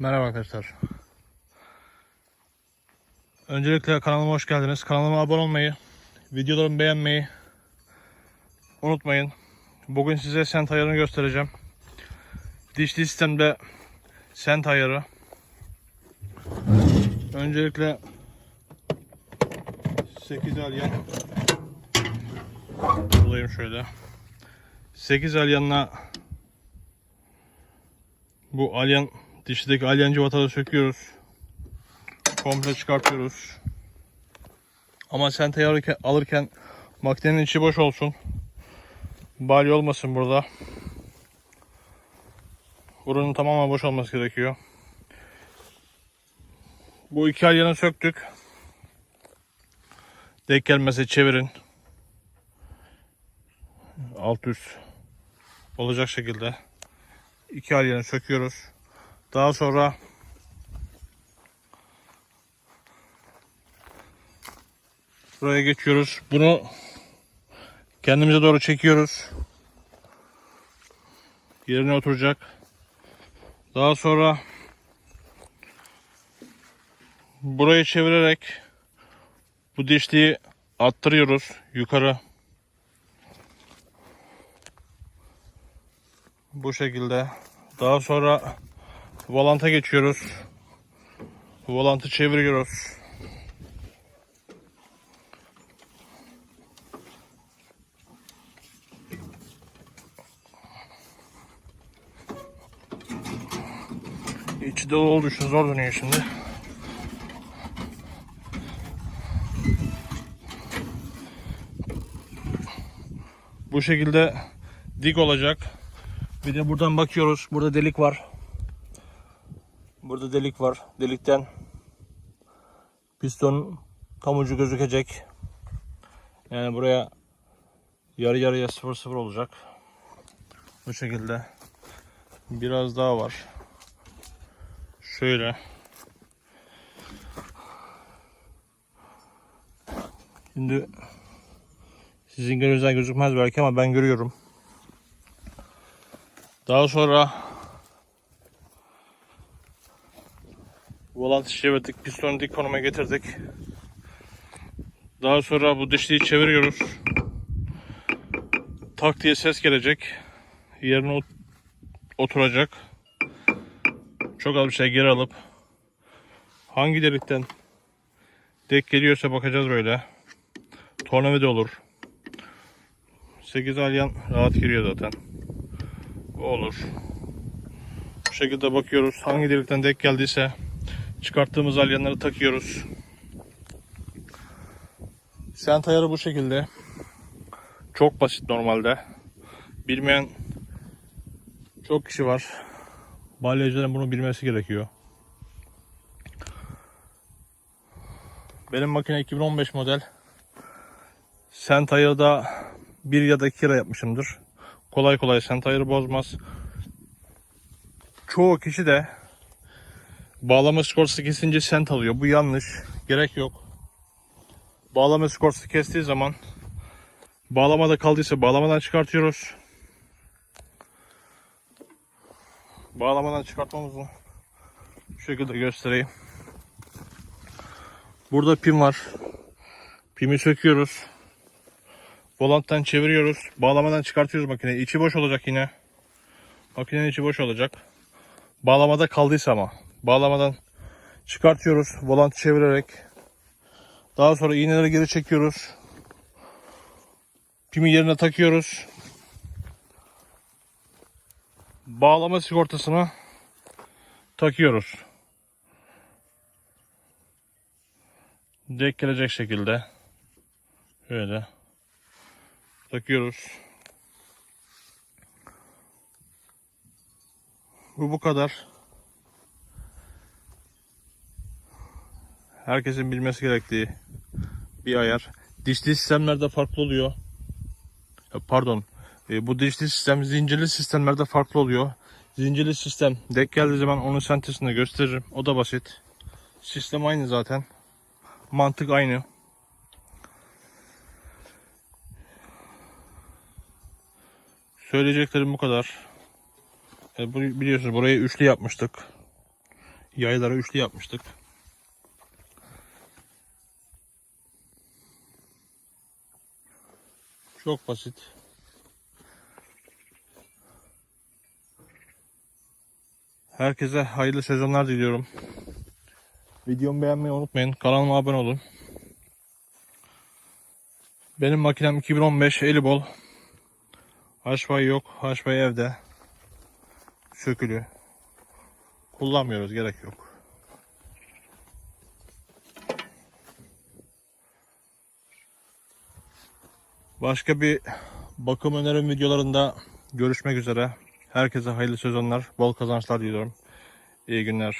Merhaba arkadaşlar. Öncelikle kanalıma hoş geldiniz. Kanalıma abone olmayı, videolarımı beğenmeyi unutmayın. Bugün size sent ayarını göstereceğim. Dişli sistemde sent ayarı. Öncelikle 8 alyan bulayım şöyle. 8 alyanla bu alyan dişteki alyan cıvataları söküyoruz. Komple çıkartıyoruz. Ama sentayı alırken, alırken makinenin içi boş olsun. Balya olmasın burada. Buranın tamamen boş olması gerekiyor. Bu iki alyanı söktük. Denk gelmese çevirin. Alt üst olacak şekilde iki alyanı söküyoruz. Daha sonra buraya geçiyoruz. Bunu kendimize doğru çekiyoruz. Yerine oturacak. Daha sonra burayı çevirerek bu dişliği attırıyoruz yukarı. Bu şekilde. Daha sonra volanta geçiyoruz. Volantı çeviriyoruz. İçi dolu olduğu için zor dönüyor şimdi. Bu şekilde dik olacak. Bir de buradan bakıyoruz. Burada delik var. Burada delik var. Delikten piston tam ucu gözükecek. Yani buraya yarı yarıya 0 0 olacak. Bu şekilde. Biraz daha var. Şöyle. Şimdi sizin gözünüzden gözükmez belki ama ben görüyorum. Daha sonra volantı çevirdik, pistonu dik konuma getirdik. Daha sonra bu dişliği çeviriyoruz. Tak diye ses gelecek. Yerine ot- oturacak. Çok az bir şey geri alıp hangi delikten dek geliyorsa bakacağız böyle. Tornavida olur. 8 alyan rahat giriyor zaten. Olur. Bu şekilde bakıyoruz. Hangi delikten dek geldiyse çıkarttığımız alyanları takıyoruz. Sent ayarı bu şekilde. Çok basit normalde. Bilmeyen çok kişi var. Balyacıların bunu bilmesi gerekiyor. Benim makine 2015 model. Sent ayarı da bir ya da iki lira yapmışımdır. Kolay kolay sent ayarı bozmaz. Çoğu kişi de bağlama sigortası kesince sent alıyor. Bu yanlış. Gerek yok. Bağlama sigortası kestiği zaman bağlamada kaldıysa bağlamadan çıkartıyoruz. Bağlamadan çıkartmamızı şu şekilde göstereyim. Burada pim var. Pimi söküyoruz. Volanttan çeviriyoruz. Bağlamadan çıkartıyoruz makineyi. İçi boş olacak yine. Makinenin içi boş olacak. Bağlamada kaldıysa ama. Bağlamadan çıkartıyoruz. Volantı çevirerek. Daha sonra iğneleri geri çekiyoruz. Pimi yerine takıyoruz. Bağlama sigortasını takıyoruz. Dek gelecek şekilde. Şöyle takıyoruz. Bu bu kadar. Herkesin bilmesi gerektiği bir ayar. Dişli sistemlerde farklı oluyor. E, Pardon. E, Bu dişli sistem zincirli sistemlerde farklı oluyor. Zincirli sistem dek geldiği zaman onun sentezini gösteririm. O da basit. Sistem aynı zaten. Mantık aynı. Söyleyeceklerim bu kadar. E, biliyorsunuz burayı üçlü yapmıştık. Yayları üçlü yapmıştık. Çok basit. Herkese hayırlı sezonlar diliyorum. Videomu beğenmeyi unutmayın. Kanalıma abone olun. Benim makinem 2015 eli bol. Haşvay yok. Haşvay evde. Sökülü. Kullanmıyoruz. Gerek yok. Başka bir bakım önerim videolarında görüşmek üzere. Herkese hayırlı sezonlar, bol kazançlar diliyorum. İyi günler.